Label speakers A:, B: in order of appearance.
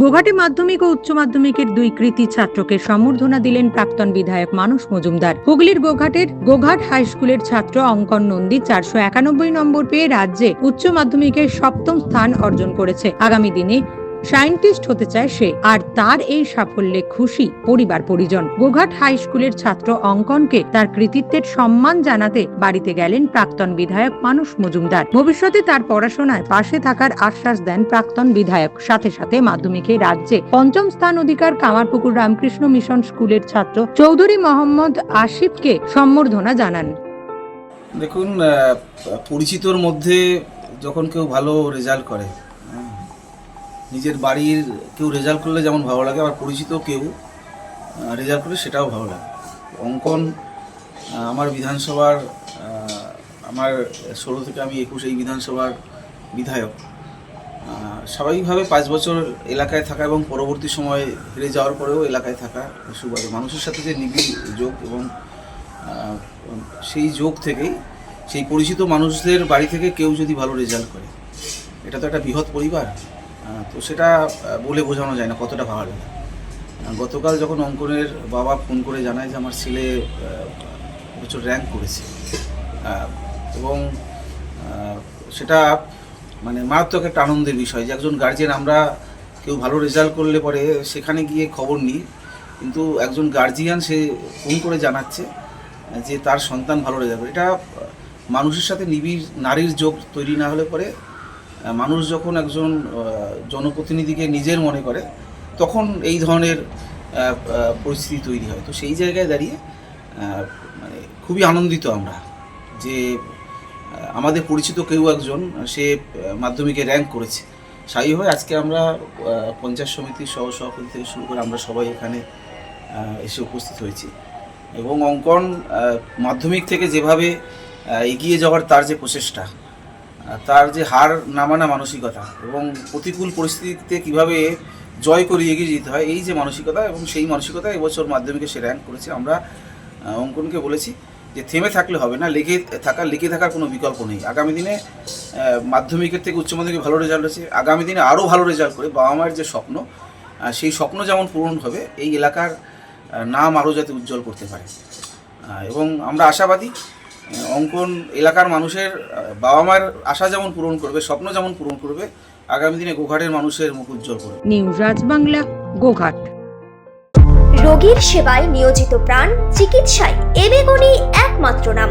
A: গোঘাটে মাধ্যমিক ও উচ্চ মাধ্যমিকের দুই কৃতি ছাত্রকে সম্বর্ধনা দিলেন প্রাক্তন বিধায়ক মানুষ মজুমদার। হুগলির গোঘাটের গোঘাট হাই স্কুলের ছাত্র অঙ্কন নন্দী চারশো একানব্বই নম্বর পেয়ে রাজ্যে উচ্চ মাধ্যমিকের সপ্তম স্থান অর্জন করেছে। আগামী দিনে সায়েন্টিস্ট হতে চায় সে। আর তার এই সাফল্যে খুশি পরিবার পরিজন। গোঘাট হাই স্কুলের ছাত্র অঙ্কনকে তার কৃতিত্বের সম্মান জানাতে বাড়িতে গেলেন প্রাক্তন বিধায়ক মানুষ মজুমদার। ভবিষ্যতে তার পড়াশোনায় পাশে থাকার আশ্বাস দেন প্রাক্তন বিধায়ক। সাথে সাথে মাধ্যমিকে রাজ্যে পঞ্চম স্থান অধিকার কামারপুকুর রামকৃষ্ণ মিশন স্কুলের ছাত্র চৌধুরী মোহাম্মদ আসিফকে সম্বর্ধনা জানান।
B: দেখুন পরিচিতর মধ্যে যখন কেউ ভালো রেজাল্ট করে নিজের বাড়ির কেউ রেজাল্ট করলে যেমন ভালো লাগে, আবার পরিচিত কেউ রেজাল্ট করলে সেটাও ভালো লাগে। অঙ্কন আমার বিধানসভার আমার ষোলো থেকে আমি একুশ এই বিধানসভার বিধায়ক। স্বাভাবিকভাবে পাঁচ বছর এলাকায় থাকা এবং পরবর্তী সময়ে ফিরে যাওয়ার পরেও এলাকায় থাকা সুবাদে। মানুষের সাথে যে নিবিড় যোগ এবং সেই যোগ থেকেই সেই পরিচিত মানুষদের বাড়ি থেকে কেউ যদি ভালো রেজাল্ট করে, এটা তো একটা বৃহৎ পরিবার। তো সেটা বলে বোঝানো যায় না কতটা ভালো। গতকাল যখন অঙ্কনের বাবা ফোন করে জানায় যে আমার ছেলে বছর র্যাঙ্ক করেছে এবং সেটা মানে মারাত্মক একটা আনন্দের বিষয় যে একজন গার্জেন আমরা কেউ ভালো রেজাল্ট করলে পরে সেখানে গিয়ে খবর নিই, কিন্তু একজন গার্জিয়ান সে ফোন করে জানাচ্ছে যে তার সন্তান ভালো রেজাল্ট এটা মানুষের সাথে নিবিড় নারীর যোগ তৈরি না হলে পরে মানুষ যখন একজন জনপ্রতিনিধিকে নিজের মনে করে, তখন এই ধরনের পরিস্থিতি তৈরি হয়। তো সেই জায়গায় দাঁড়িয়ে মানে খুবই আনন্দিত আমরা যে আমাদের পরিচিত কেউ একজন, সে মাধ্যমিকে র্যাঙ্ক করেছে। স্বাভাবিকভাবে আজকে আমরা পঞ্চায়েত সমিতির সহ সভাপতি থেকে শুরু করে আমরা সবাই এখানে এসে উপস্থিত হয়েছি। এবং অঙ্কন মাধ্যমিক থেকে যেভাবে এগিয়ে যাওয়ার তার যে প্রচেষ্টা তার যে হার নামানা মানসিকতা এবং প্রতিকূল পরিস্থিতিতে কীভাবে জয় করে এগিয়ে যেতে হয়, এই যে মানসিকতা এবং সেই মানসিকতা এবছর মাধ্যমিকে সে র্যাঙ্ক করেছে। আমরা অঙ্কনকে বলেছি যে থেমে থাকলে হবে না, লেগে থাকার লেগে থাকার কোনো বিকল্প নেই। আগামী দিনে মাধ্যমিকের থেকে উচ্চ মাধ্যমিকে ভালো রেজাল্ট হয়েছে। আগামী দিনে আরও ভালো রেজাল্ট করে বাবা মায়ের যে স্বপ্ন সেই স্বপ্ন যেমন পূরণ হবে, এই এলাকার নাম আরও যাতে উজ্জ্বল করতে পারে। এবং আমরা আশাবাদী অঙ্কন এলাকার মানুষের বাবা মায়ের আশা যেমন পূরণ করবে স্বপ্ন যেমন পূরণ করবে আগামী দিনে গোঘাটের মানুষের মুখ উজ্জ্বল করবে।
A: নিউজ রাজবাংলা গোঘাট।
C: রোগীর সেবায় নিয়োজিত প্রাণ চিকিৎসায় এবেগুনি একমাত্র নাম।